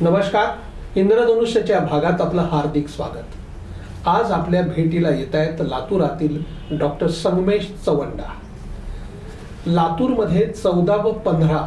नमस्कार. इंद्रधनुष्याच्या भागात आपलं हार्दिक स्वागत. आज आपल्या भेटीला येत आहेत लातूरातील डॉक्टर संगमेश चवंडा. लातूरमध्ये चौदा व पंधरा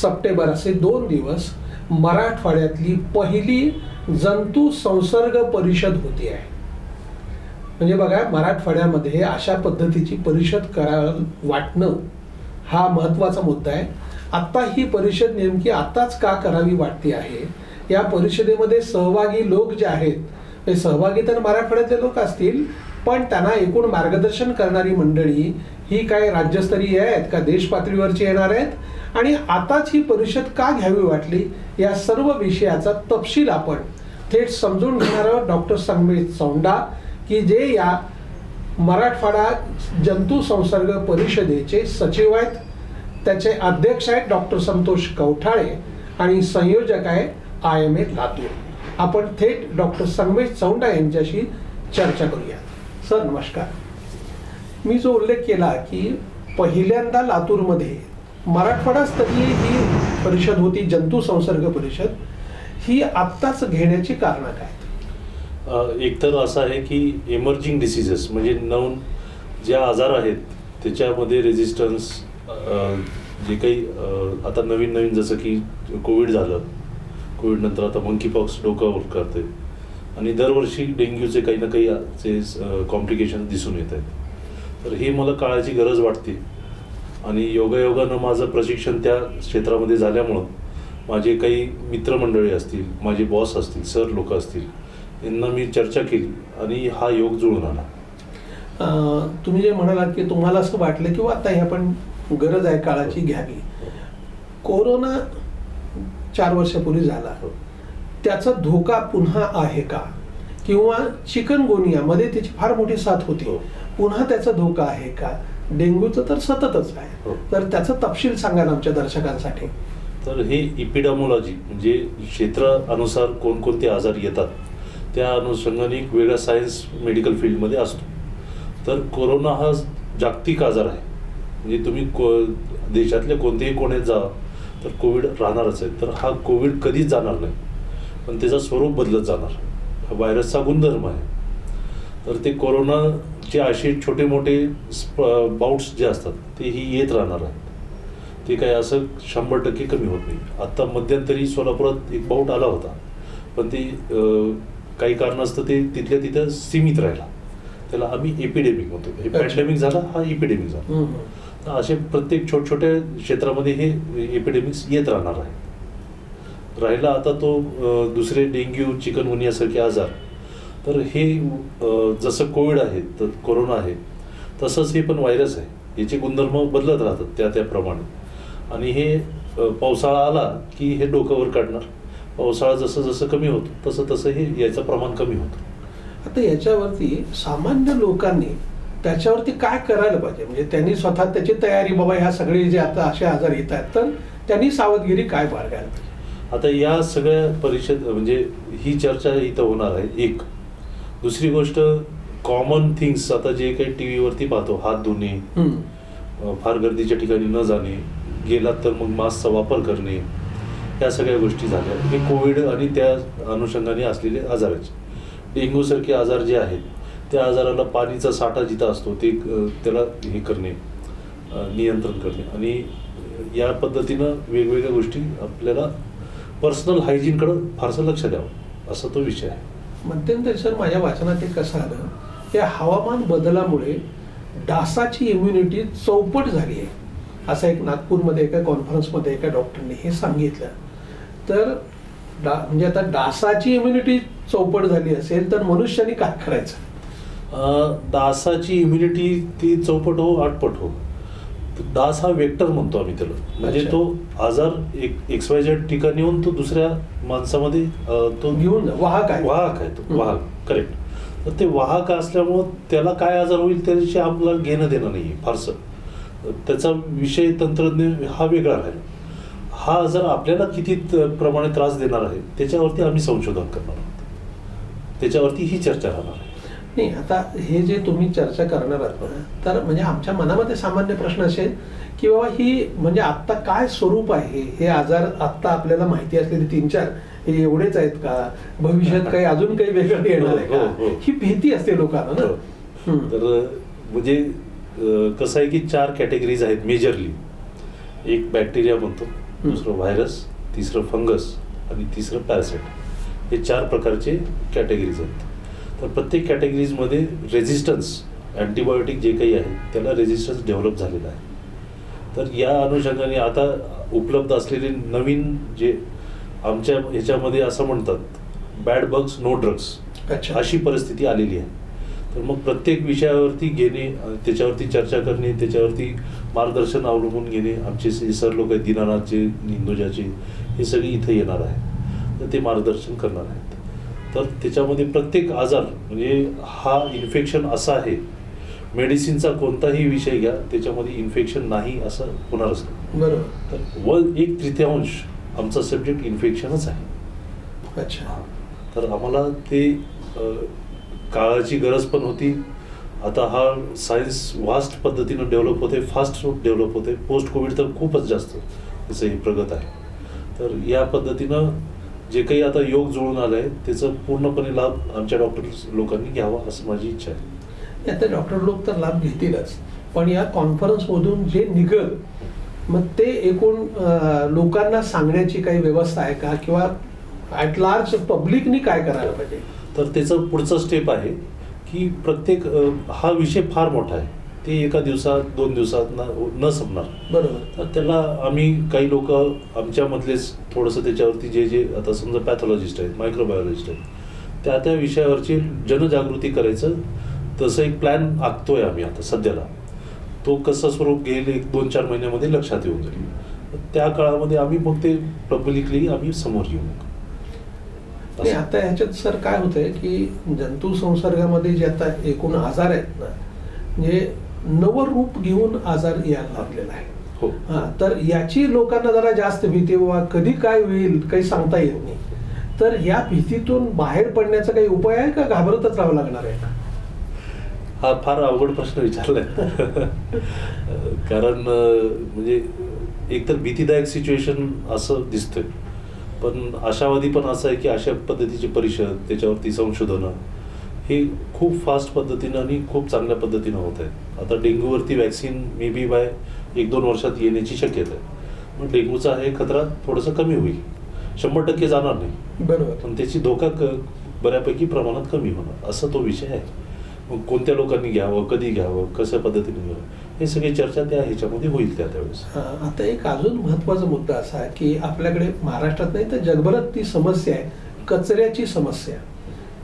सप्टेंबर असे दोन दिवस मराठवाड्यातली पहिली जंतू संसर्ग परिषद होती आहे. म्हणजे बघा मराठवाड्यामध्ये अशा पद्धतीची परिषद करायला वाटणं हा महत्त्वाचा मुद्दा आहे. आत्ता ही परिषद नेमकी आत्ताच का करावी वाटते आहे? या परिषदेमध्ये सहभागी लोक जे आहेत हे सहभागी तर मराठवाड्यातले लोक असतील पण त्यांना एकूण मार्गदर्शन करणारी मंडळी ही काय राज्यस्तरीय आहेत का देश पातळीवरची येणार आहेत? आणि आताच ही परिषद का घ्यावी वाटली? या सर्व विषयाचा तपशील आपण थेट समजून घेणार आहोत डॉक्टर संगमेश सौंडा की जे या मराठवाडा जंतू संसर्ग परिषदेचे सचिव आहेत. त्याचे अध्यक्ष आहेत डॉक्टर संतोष कवठाळे आणि संयोजक आहे आय एम ए लातूर. आपण थेट डॉक्टर संगमेश चौंडा यांच्याशी चर्चा करूया. सर नमस्कार. मी जो उल्लेख केला की पहिल्यांदा लातूरमध्ये मराठवाडा स्तरीय ही परिषद होती जंतू संसर्ग परिषद ही आत्ताच घेण्याची कारणं काय? एक एकतर असं आहे की इमर्जिंग डिसिजेस म्हणजे नवीन ज्या आजार आहेत त्याच्यामध्ये रेजिस्टन्स जे काही आता नवीन नवीन जसं की कोविड झालं कोविडनंतर आता मंकी पॉक्स डोक्यावर करते. आणि दरवर्षी डेंग्यूचे काही ना काही चे कॉम्प्लिकेशन दिसून येत आहेत. तर हे मला काळाची गरज वाटते. आणि योगायोगानं माझं प्रशिक्षण त्या क्षेत्रामध्ये झाल्यामुळं माझे काही मित्रमंडळी असतील माझे बॉस असतील सर लोक असतील यांना मी चर्चा केली आणि हा योग जुळून आला. तुम्ही जे म्हणालात की तुम्हाला असं वाटलं की हो, आता हे आपण गरज आहे काळाची घ्यावी. कोरोना चार वर्षापूर्वी झाला. त्याचा धोका पुन्हा आहे का? किंवा चिकनगोनियामध्ये त्याची फार मोठी साथ होती. हो. पुन्हा त्याचा धोका आहे का? डेंग्यूचं तर सततच आहे. हो. तर त्याचा तपशील सांगा ना आमच्या दर्शकांसाठी. तर हे इपिडामोलॉजी म्हणजे क्षेत्र अनुसार कोणकोणते आजार येतात त्या अनुषंगाने एक वेगळा सायन्स मेडिकल फील्डमध्ये असतो. तर कोरोना हा जागतिक आजार आहे. म्हणजे तुम्ही को देशातल्या कोणत्याही कोण्यात जा तर कोविड राहणारच आहे. तर हा कोविड कधीच जाणार नाही. पण त्याचं स्वरूप बदलत जाणार. हा व्हायरसचा गुणधर्म आहे. तर ते कोरोनाचे असे छोटे मोठे स्प बाउट्स जे असतात ते ही येत राहणार आहेत. ते काय असं शंभर टक्के कमी होत नाही. आत्ता मध्यंतरी सोलापुरात एक बाऊट आला होता. पण ते काही कारणास्तव ते तिथल्या तिथं सीमित राहिला. त्याला आम्ही एपिडेमिक म्हणतो. हे. पॅन्डेमिक झाला हा एपिडेमिक झाला. असे प्रत्येक छोट छोट्या क्षेत्रामध्ये हे एपिडेमिक्स येत राहणार आहे राहिला आता तो दुसरे डेंग्यू चिकनगुनियासारखे आजार. तर हे जसं कोविड आहे तर कोरोना आहे तसंच हे पण व्हायरस आहे. याचे गुणधर्म बदलत राहतात त्या त्याप्रमाणे आणि हे पावसाळा आला की हे डोक्यावर काढणार. पावसाळा जसं जसं कमी होतो तसं तसं हे याचं प्रमाण कमी होतं. आता याच्यावरती सामान्य लोकांनी त्याच्यावरती काय करायला पाहिजे? म्हणजे त्यांनी स्वतः त्याची तयारी बाबा ह्या सगळे जे आता असे आजार येत आहेत तर त्यांनी सावधगिरी काय बाळगायला पाहिजे? आता या सगळ्या परिषद म्हणजे ही चर्चा इथं होणार आहे एक. दुसरी गोष्ट कॉमन थिंग्स आता जे काही टी व्हीवरती पाहतो हात धुणे फार गर्दीच्या ठिकाणी न जाणे गेलात तर मग मास्कचा वापर करणे या सगळ्या गोष्टी झाल्या. हे कोविड आणि त्या अनुषंगाने असलेले आजाराचे डेंग्यूसारखे आजार जे आहेत त्या आजाराला पाणीचा साठा जिथं असतो ते त्याला हे करणे नियंत्रण करणे. आणि या पद्धतीनं वेगवेगळ्या गोष्टी आपल्याला पर्सनल हायजीनकडं फारसं लक्ष द्यावं असा तो विषय आहे. मध्यंतरी सर माझ्या वाचनात एक कसं आलं की हवामान बदलामुळे डासाची इम्युनिटी चौपट झाली आहे. असं एक नागपूरमध्ये एका कॉन्फरन्समध्ये एका डॉक्टरने हे सांगितलं. तर डा म्हणजे आता डासाची इम्युनिटी चौपट झाली असेल तर मनुष्याने काय करायचं? डासाची इम्युनिटी ती चौपट हो आठपट हो. डास हा वेक्टर म्हणतो आम्ही त्याला. म्हणजे. तो आजार एक एक्स वाय झेड ठिकाणी येऊन तो दुसऱ्या माणसामध्ये तो घेऊन वाहक आहे. वाहक आहे तो. वाहक करेक्ट तर ते वाहक असल्यामुळं त्याला काय आजार होईल त्याच्याशी आपल्याला घेणं देणं नाही आहे फारसं. त्याचा विषय तंत्रज्ञ हा वेगळा राहील. हा आजार आपल्याला किती प्रमाणे त्रास देणार आहे त्याच्यावरती आम्ही संशोधन करणार आहोत. त्याच्यावरती ही चर्चा राहणार आहे. नाही आता हे जे तुम्ही चर्चा करणार आहात ना तर म्हणजे आमच्या मनामध्ये सामान्य प्रश्न असेल की बाबा ही म्हणजे आत्ता काय स्वरूप आहे? हे आजार आत्ता आपल्याला माहिती असलेले तीन चार हे एवढेच आहेत का? भविष्यात काही अजून काही वेगळं येणार आहे हो, हो, का हो. ही भीती असते लोकांना ना? हो. तर म्हणजे कसं आहे की चार कॅटेगरीज आहेत मेजरली एक बॅक्टेरिया म्हणतो दुसरं व्हायरस तिसरं फंगस आणि तिसरं पॅरासाइट हे चार प्रकारचे कॅटेगरीज आहेत. तर प्रत्येक कॅटेगरीजमध्ये रेझिस्टन्स अँटीबायोटिक जे काही आहे त्याला रेझिस्टन्स डेव्हलप झालेला आहे. तर या अनुषंगाने आता उपलब्ध असलेले नवीन जे आमच्या ह्याच्यामध्ये असं म्हणतात बॅड बग्स नो ड्रग्स अच्छा. अशी परिस्थिती आलेली आहे. तर मग प्रत्येक विषयावरती घेणे त्याच्यावरती चर्चा करणे त्याच्यावरती मार्गदर्शन अवलंबून घेणे आमचे सर लोक आहेत दीनानाथचे इंदोजाचे हे सगळे इथे येणार आहे तर ते मार्गदर्शन करणार आहेत. तर त्याच्यामध्ये प्रत्येक आजार म्हणजे हा इन्फेक्शन असा आहे मेडिसिनचा कोणताही विषय घ्या त्याच्यामध्ये इन्फेक्शन नाही असं होणारच बरोबर. तर व एक तृतीयांश आमचा सब्जेक्ट इन्फेक्शनच आहे. अच्छा. तर आम्हाला ते काळाची गरज पण होती. आता हा सायन्स वास्ट पद्धतीनं डेव्हलप होते फास्ट डेव्हलप होते पोस्ट कोविड तर खूपच जास्त त्याचं हे प्रगत आहे. तर या पद्धतीनं जे काही आता योग जुळून आलं आहे त्याचं पूर्णपणे लाभ आमच्या डॉक्टर लोकांनी घ्यावा असं माझी इच्छा आहे. आता डॉक्टर लोक तर लाभ घेतीलच. पण या कॉन्फरन्समधून जे निघल मग ते एकूण लोकांना सांगण्याची काही व्यवस्था आहे का? किंवा ॲट लार्ज पब्लिकनी काय करायला पाहिजे? तर त्याचं पुढचं स्टेप आहे की प्रत्येक हा विषय फार मोठा आहे. ते एका दिवसात दोन दिवसात न न संपणार. बरोबर. तर त्याला आम्ही काही लोक आमच्यामधलेच थोडंसं त्याच्यावरती जे जे आता समजा पॅथॉलॉजिस्ट आहेत मायक्रोबायोलॉजिस्ट आहेत त्या त्या विषयावरची जनजागृती करायचं. तसं एक प्लॅन आखतोय आम्ही आता सध्याला. तो कसं स्वरूप घेईल एक दोन चार महिन्यामध्ये लक्षात येऊन जाईल. त्या काळामध्ये आम्ही मग ते पब्लिकली आम्ही समोर येऊ. नाही आता ह्याच्यात सर काय होतंय की जंतू संसर्गामध्ये जे आता एकूण आजार आहेत ना म्हणजे नवं रूप घेऊन आजार यायला लागलेला आहे. हो. हा तर याची लोकांना जरा जास्त भीती बाबा कधी काय होईल? काही सांगता येत नाही. तर या भीतीतून बाहेर पडण्याचा काही उपाय आहे का? घाबरतच राहावं लागणार आहे हा फार अवघड प्रश्न विचारलाय. कारण म्हणजे एकतर भीतीदायक सिच्युएशन असं दिसतंय. पण आशावादी पण असं आहे की अशा पद्धतीची परिषद त्याच्यावरती संशोधनं हे खूप फास्ट पद्धतीनं आणि खूप चांगल्या पद्धतीनं होत आहेत. आता डेंग्यूवरती वॅक्सिन मे बी बाय एक दोन वर्षात येण्याची शक्यता आहे. मग डेंग्यूचा हे खतरा थोडंसं कमी होईल. शंभर टक्के जाणार नाही. बरोबर. पण त्याची धोका बऱ्यापैकी प्रमाणात कमी होणार. असा तो विषय आहे. मग कोणत्या लोकांनी घ्यावं कधी घ्यावं कशा पद्धतीने घ्यावं? हे सगळी चर्चा त्या ह्याच्यामध्ये होईल त्या त्यावेळेस. हा, आता एक अजून महत्त्वाचा मुद्दा असा आहे की आपल्याकडे महाराष्ट्रात नाही तर जगभरात ती समस्या आहे. कचऱ्याची समस्या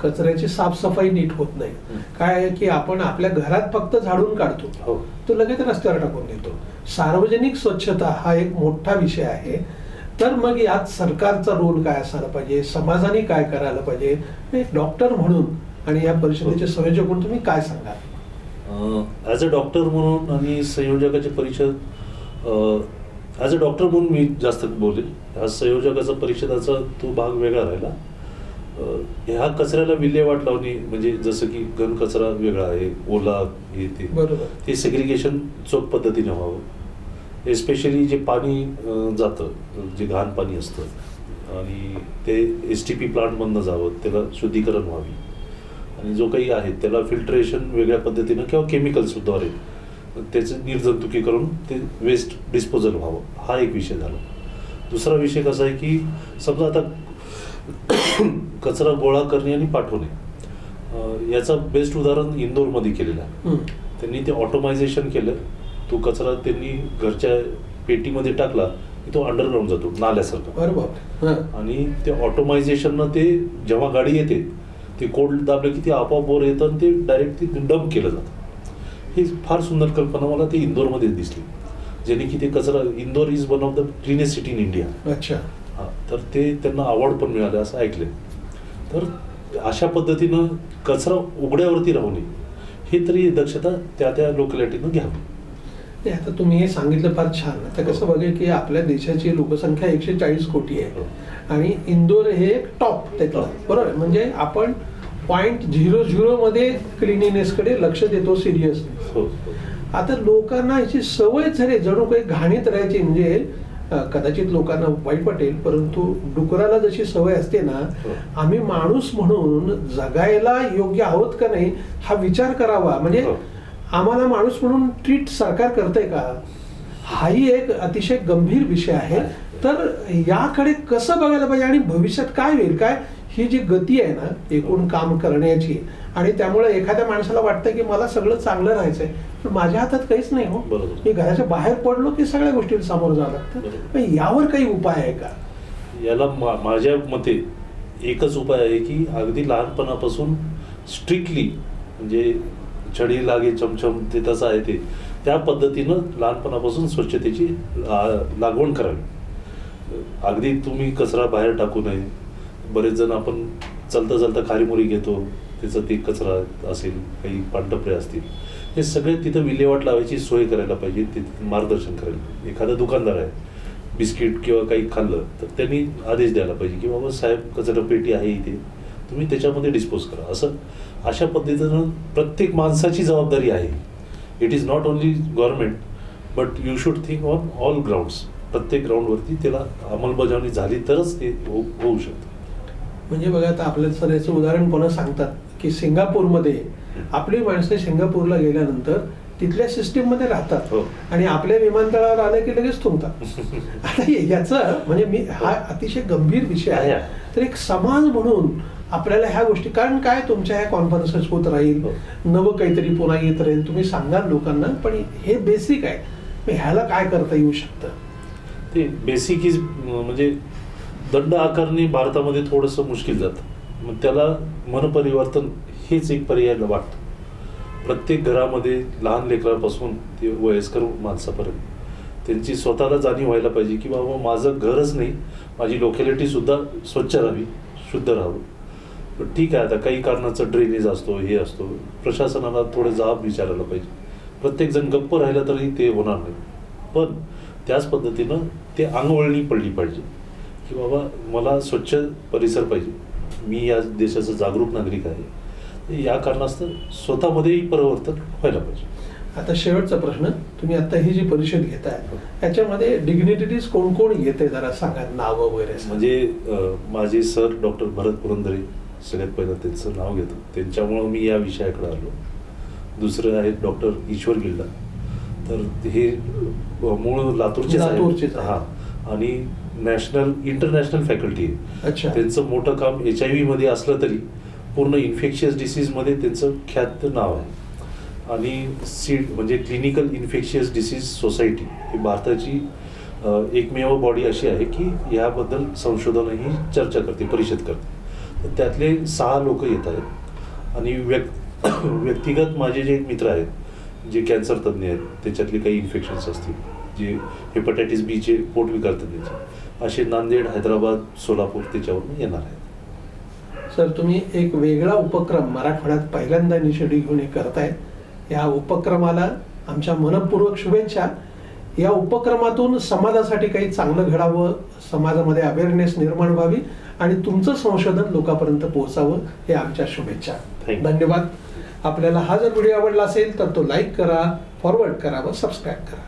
कचऱ्याची साफसफाई नीट होत नाही. काय आहे की आपण आपल्या घरात फक्त झाडून काढतो हो. तो लगेच रस्त्यावर टाकून देतो. सार्वजनिक स्वच्छता हा एक मोठा विषय आहे. तर मग यात सरकारचा रोल काय असायला पाहिजे? समाजाने काय करायला पाहिजे? डॉक्टर म्हणून आणि या परिषदेचे संयोजक म्हणून तुम्ही काय सांगाल? ॲज अ डॉक्टर म्हणून आणि संयोजकाची परिषद ॲज अ डॉक्टर म्हणून मी जास्त बोलेल. ह्या संयोजकाचा परिषदाचा तो भाग वेगळा राहिला. ह्या कचऱ्याला विल्हेवाट लावणे म्हणजे जसं की घन कचरा वेगळा आहे ओला हे ते. बरोबर. ते सेग्रिगेशन चोख पद्धतीने व्हावं. एस्पेशली जे पाणी जातं जे घाण पाणी असतं आणि ते एस टी पी प्लांटमधनं जावं त्याला शुद्धीकरण व्हावी. आणि जो काही आहे त्याला फिल्ट्रेशन वेगळ्या पद्धतीनं किंवा केमिकल्सद्वारे त्याचं निर्जंतुकी करून ते वेस्ट डिस्पोजल व्हावं. हा एक विषय झाला. दुसरा विषय कसा आहे की समजा आता कचरा गोळा करणे आणि पाठवणे याचं बेस्ट उदाहरण इंदोरमध्ये केलेलं आहे. त्यांनी ते ऑटोमायझेशन केलं. तो कचरा त्यांनी घरच्या पेटीमध्ये टाकला की तो अंडरग्राऊंड जातो नाल्यासारखा. बरं बाप हं. आणि ते ऑटोमायझेशननं ते जेव्हा गाडी येते ते कोड दाबलं की ते आपोआप वर येतं आणि ते डायरेक्ट ते डंप केलं जातं. ही फार सुंदर कल्पना मला ते इंदोरमध्ये दिसली. जेणे की ते कचरा Indore is one of the cleanest city in India अच्छा. हा, तर ते त्यांना अवॉर्ड पण मिळाले असं ऐकले तर अशा पद्धतीनं कचरा उघड्यावरती राहू नये. हे तरी दक्षता त्या त्या लोकॅलिटीनं घ्यावी. नाही आता तुम्ही हे सांगितलं फार छान आता कसं बघेल की आपल्या देशाची लोकसंख्या एकशे चाळीस कोटी आहे हो. आणि इंदोर हे एक टॉप त्यातलं Top. बरोबर? म्हणजे आपण पॉईंट झिरो झिरोमध्ये क्लिनिनेसकडे लक्ष देतो सिरियसली हो आता लोकांना याची सवय झाली जणू काही घाणीत राहायची म्हणजे कदाचित लोकांना वाईट वाटेल परंतु डुकराला जशी सवय असते ना हो. आम्ही माणूस म्हणून जगायला योग्य आहोत का नाही हा विचार करावा म्हणजे हो. आम्हाला माणूस म्हणून ट्रीट सरकार करतंय का? हाही एक अतिशय गंभीर विषय आहे. तर याकडे कसं बघायला पाहिजे आणि भविष्यात काय होईल? काय? ही जी गती आहे ना एकूण काम करण्याची आणि त्यामुळे एखाद्या माणसाला वाटतं की मला सगळं चांगलं राहायचंय. पण माझ्या हातात काहीच नाही हो. मी घराच्या बाहेर पडलो की सगळ्या गोष्टी सामोरं जावं लागतं. यावर काही उपाय आहे का? याला मा- माझ्या मते एकच उपाय आहे की अगदी लहानपणापासून स्ट्रिक्टली म्हणजे छडी लागे चमचम ते तसं आहे ते. त्या पद्धतीनं लहानपणापासून स्वच्छतेची लागवण करावी. अगदी तुम्ही कचरा बाहेर टाकू नये. बरेच जण आपण चलता चलता खारीमुरी घेतो. त्याचं ते कचरा असेल काही पानटपरे असतील. हे सगळे तिथं विल्हेवाट लावायची सोय करायला पाहिजे तिथं मार्गदर्शन करायला एखादा दुकानदार आहे बिस्किट किंवा काही खाल्लं तर त्यांनी आदेश द्यायला पाहिजे की बाबा साहेब कचरा पेटी आहे इथे. तुम्ही त्याच्यामध्ये डिस्पोज करा. असं अशा पद्धतीनं प्रत्येक माणसाची जबाबदारी आहे. It is not only government but you should think on all grounds प्रत्येक ग्राउंडवरती त्याला अंमलबजावणी झाली तरच ते हो- होऊ शकतं. म्हणजे बघा आता आपल्या सर याचं उदाहरण कोणा सांगतात की सिंगापूरमध्ये आपली माणसं सिंगापूरला गेल्यानंतर तिथल्या सिस्टीममध्ये राहतात हो. आणि आपल्या विमानतळावर आलं की लगेच थुंकतात. आता याचं म्हणजे मी हा अतिशय गंभीर विषय आहे. तर एक समाज म्हणून आपल्याला ह्या गोष्टी कारण काय? तुमच्या ह्या कॉन्फरन्सेस होत राहील. हो. नवं काहीतरी पुन्हा येत राहील. तुम्ही सांगाल लोकांना पण हे बेसिक आहे. मग ह्याला काय करता येऊ शकतं? ते बेसिक इज म्हणजे दंड आकारणे भारतामध्ये थोडंसं मुश्किल जातं. मग त्याला मनपरिवर्तन हेच एक पर्याय वाटतं. प्रत्येक घरामध्ये लहान लेकरापासून ते वयस्कर माणसापर्यंत. त्यांची स्वतःला जाणीव व्हायला पाहिजे की बाबा माझं घरच नाही. माझी लोकॅलिटी सुद्धा स्वच्छ राहावी शुद्ध राहावं. ठीक आहे आता काही कारणाचं ड्रेनेज असतो हे असतो. प्रशासनाला थोडे जाब विचारायला पाहिजे. प्रत्येक जण गप्प राहिला तरी ते होणार नाही. पण त्याच पद्धतीनं ते अंगवळणी पडली पाहिजे. की बाबा मला स्वच्छ परिसर पाहिजे. मी या देशाचा जागरूक नागरिक आहे. या कारणास्तव स्वतःमध्येही परिवर्तन व्हायला पाहिजे. आता शेवटचा प्रश्न तुम्ही आता ही जी परिषद घेताय याच्यामध्ये डिग्निटीज कोण कोण येते जरा सांगा नावं वगैरे. म्हणजे माझे सर डॉक्टर भरत पुरंदरे सगळ्यात पहिलं त्यांचं नाव घेतो. त्यांच्यामुळं मी या विषयाकडे आलो. दुसरं आहे डॉक्टर ईश्वर गिल्डा तर हे मूळ लातूरचेच आहेत. आहे. हा. आणि नॅशनल इंटरनॅशनल फॅकल्टी आहे त्यांचं मोठं काम एच आयमध्ये असलं तरी पूर्ण इन्फेक्शियस डिसीजमध्ये त्यांचं ख्यात नाव आहे. आणि सीड म्हणजे क्लिनिकल इन्फेक्शियस डिसीज सोसायटी ही भारताची एकमेव बॉडी अशी आहे की याबद्दल संशोधनही चर्चा करते परिषद करते. त्यातले सहा लोक येत आहेत. आणि व्यक् व्यक्तिगत माझे जे मित्र आहेत जे कॅन्सर तज्ज्ञ आहेत त्याच्यातले काही इन्फेक्शन्स असतील. जे हेपॅटायटिस बीचे पोटविकार तज्ज्ञाचे असे नांदेड हैदराबाद सोलापूर त्याच्यावरून येणार आहेत. सर तुम्ही एक वेगळा उपक्रम मराठवाड्यात पहिल्यांदा इनिशिएटिव्ह घेऊन हे करताय. या उपक्रमाला आमच्या मनपूर्वक शुभेच्छा. या उपक्रमातून समाजासाठी काही चांगलं घडावं समाजामध्ये अवेअरनेस निर्माण व्हावी. आणि तुमचं संशोधन लोकांपर्यंत पोहोचावं हे आमच्या शुभेच्छा. धन्यवाद. आपल्याला हा जर व्हिडिओ आवडला असेल तर तो लाईक करा फॉरवर्ड करा व सबस्क्राईब करा.